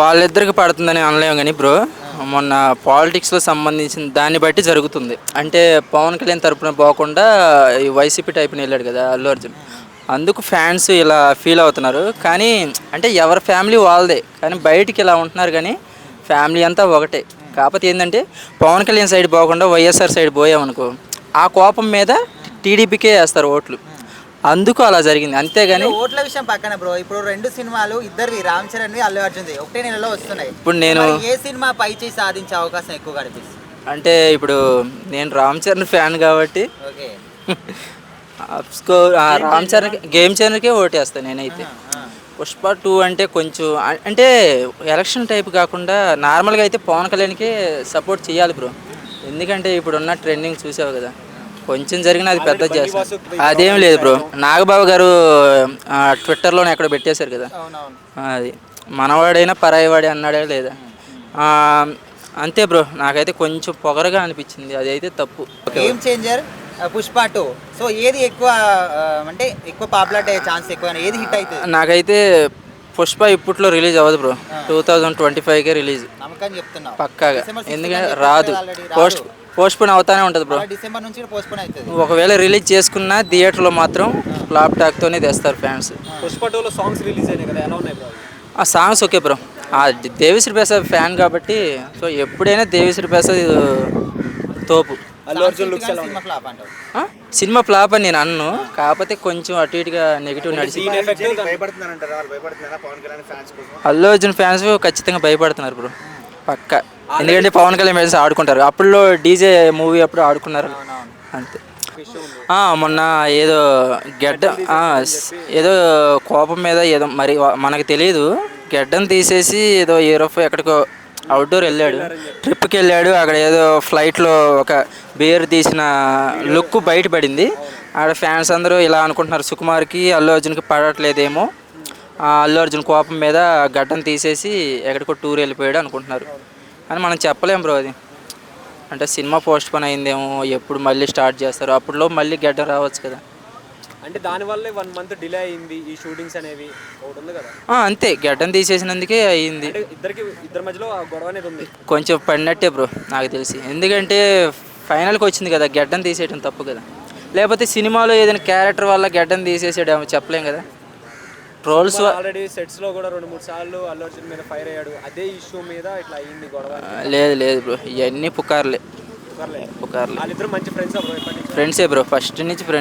వాళ్ళిద్దరికి పడుతుందని అనలేము కానీ బ్రో. మొన్న పాలిటిక్స్లో సంబంధించిన దాన్ని బట్టి జరుగుతుంది. అంటే పవన్ కళ్యాణ్ తరపున పోకుండా ఈ వైసీపీ టైప్ని వెళ్ళాడు కదా అల్లు అర్జున్. అందుకు ఫ్యాన్స్ ఇలా ఫీల్ అవుతున్నారు. కానీ అంటే ఎవరి ఫ్యామిలీ వాళ్ళదే. కానీ బయటికి ఇలా ఉంటున్నారు కానీ ఫ్యామిలీ అంతా ఒకటే. కాకపోతే ఏంటంటే పవన్ కళ్యాణ్ సైడ్ పోకుండా వైఎస్ఆర్ సైడ్ పోయామనుకో ఆ కోపం మీద టీడీపీకే వేస్తారు ఓట్లు. అందుకు అలా జరిగింది. అంతేగాని ఓట్ల విషయం పక్కన బ్రో ఇప్పుడు రెండు సినిమాలు ఇద్దరివి రామ్ చరణ్ అల్లు అర్జున్ది ఒకటే నెలలో వస్తున్నాయి. ఇప్పుడు నేను- ఏ సినిమా పై చేయి సాధించే అవకాశం ఎక్కువగా అనిపిస్తుంది? అంటే ఇప్పుడు నేను రామ్ చరణ్ ఫ్యాన్ కాబట్టి రామ్ చరణ్ గేమ్ చరణ్కే ఓటేస్తాను నేనైతే. పుష్ప టూ అంటే కొంచెం అంటే ఎలక్షన్ టైప్ కాకుండా నార్మల్గా అయితే పవన్ కళ్యాణ్కే సపోర్ట్ చేయాలి బ్రో. ఎందుకంటే ఇప్పుడున్న ట్రెండింగ్ చూసావు కదా. కొంచెం జరిగిన అది పెద్ద చేస్తాను అదేం లేదు బ్రో. నాగబాబు గారు ట్విట్టర్లోనే ఎక్కడ పెట్టేశారు కదా. అది. మనవాడైనా పరాయివాడే అన్నాడే లేదా? అంతే బ్రో. నాకైతే కొంచెం పొగరగా అనిపించింది. అదైతే తప్పు. Game changer Pushpa two. So ఏది ఎక్కువ అంటే ఎక్కువ పాపులారిటీ అయ్యే ఛాన్స్ ఎక్కువ ఏది హిట్ అవుతుంది? నాకైతే పుష్ప ఇప్పట్లో రిలీజ్ అవ్వదు బ్రో. టూ థౌజండ్ ట్వంటీ ఫైవ్కే రిలీజ్. నమ్మకం పక్కాగా. December 16 ఎందుకంటే రాదు. పోస్ట్ పోస్ట్పోన్ అవుతానే ఉంటుంది బ్రో. డిసెంబర్ నుంచి పోస్ట్పోన్ అవుతుంది. ఒకవేళ రిలీజ్ చేసుకున్నా థియేటర్లో మాత్రం ఫ్లాప్ టాక్తోనే తెస్తారు ఫ్యాన్స్. పుష్ప టూలో సాంగ్స్ రిలీజ్ అయినాయి కదా ఎలా ఉన్నాయి బ్రో? ఆ సాంగ్స్ ఓకే బ్రో. ఆ దేవిశ్రీ ప్రసాద్ ఫ్యాన్ కాబట్టి సో ఎప్పుడైనా దేవిశ్రీ ప్రసాద్ తోపు. అల్లు అర్జున్ లుక్స్ ఎలా సినిమా ఫ్లాప్? సినిమా అని నేను అన్ను. కాకపోతే కొంచెం అటు ఇటుగా నెగిటివ్ నడిచి ఎఫెక్ట్ అల్లు అర్జున్ ఫ్యాన్స్ ఖచ్చితంగా భయపడుతున్నారు బ్రో. పక్క. ఎందుకంటే పవన్ కళ్యాణ్ ఫ్యాన్స్ ఆడుకుంటారు. అప్పుడులో డీజే మూవీ అప్పుడు ఆడుకున్నారు. అంతే. ఆ, మొన్న ఏదో గెడ్డ ఆ, స్- ఏదో కోపం మీద ఏదో మరి వా- మనకు తెలియదు గెడ్డను తీసేసి ఏదో యూరోప్ ఎక్కడికో అవుట్డోర్ వెళ్ళాడు. ట్రిప్కి వెళ్ళాడు అక్కడ ఏదో ఫ్లైట్లో ఒక బేర్ తీసిన లుక్ బయటపడింది ఆడ ఫ్యాన్స్ అందరూ ఇలా అనుకుంటున్నారు సుకుమార్కి అల్లు అర్జున్కి పడట్లేదేమో. అల్లు అర్జున్ కోపం మీద గడ్డను తీసేసి ఎక్కడికో టూర్ వెళ్ళిపోయాడు అనుకుంటున్నారు. అని మనం చెప్పలేం బ్రో అది. అంటే సినిమా పోస్ట్ పోన్ అయిందేమో ఎప్పుడు మళ్ళీ స్టార్ట్ చేస్తారు అప్పుడులో మళ్ళీ గడ్డ రావచ్చు కదా. అంటే దానివల్లే వన్ మంత్ డిలే అయింది ఈ షూటింగ్స్ అనేవి. ఒకటి ఉంది కదా? అంతే. గడ్డను తీసేసినందుకే అయ్యింది. అంటే ఇద్దరికి ఇద్దరి మధ్యలో ఆ గొడవ అనేది ఉంది. కొంచెం పడినట్టే బ్రో నాకు తెలిసి. ఎందుకంటే ఫైనల్కి వచ్చింది కదా గడ్డను తీసేయడం తప్పు కదా. లేకపోతే సినిమాలో ఏదైనా క్యారెక్టర్ వల్ల గడ్డను తీసేసాడేమో చెప్పలేం కదా. ట్రోల్స్ ఆల్రెడీ సెట్స్లో కూడా రెండు మూడు సార్లు అల్లు అర్జున్ మీద ఫైర్ అయ్యాడు. అదే ఇష్యూ మీద ఇట్లా అయింది గొడవ లేదు లేదు బ్రో. ఇవన్నీ పుకార్లే. పుకార్లే. వాళ్ళిద్దరు మంచి ఫ్రెండ్స్ ఫ్రెండ్సే బ్రో ఫస్ట్ నుంచి? ఫ్రెండ్స్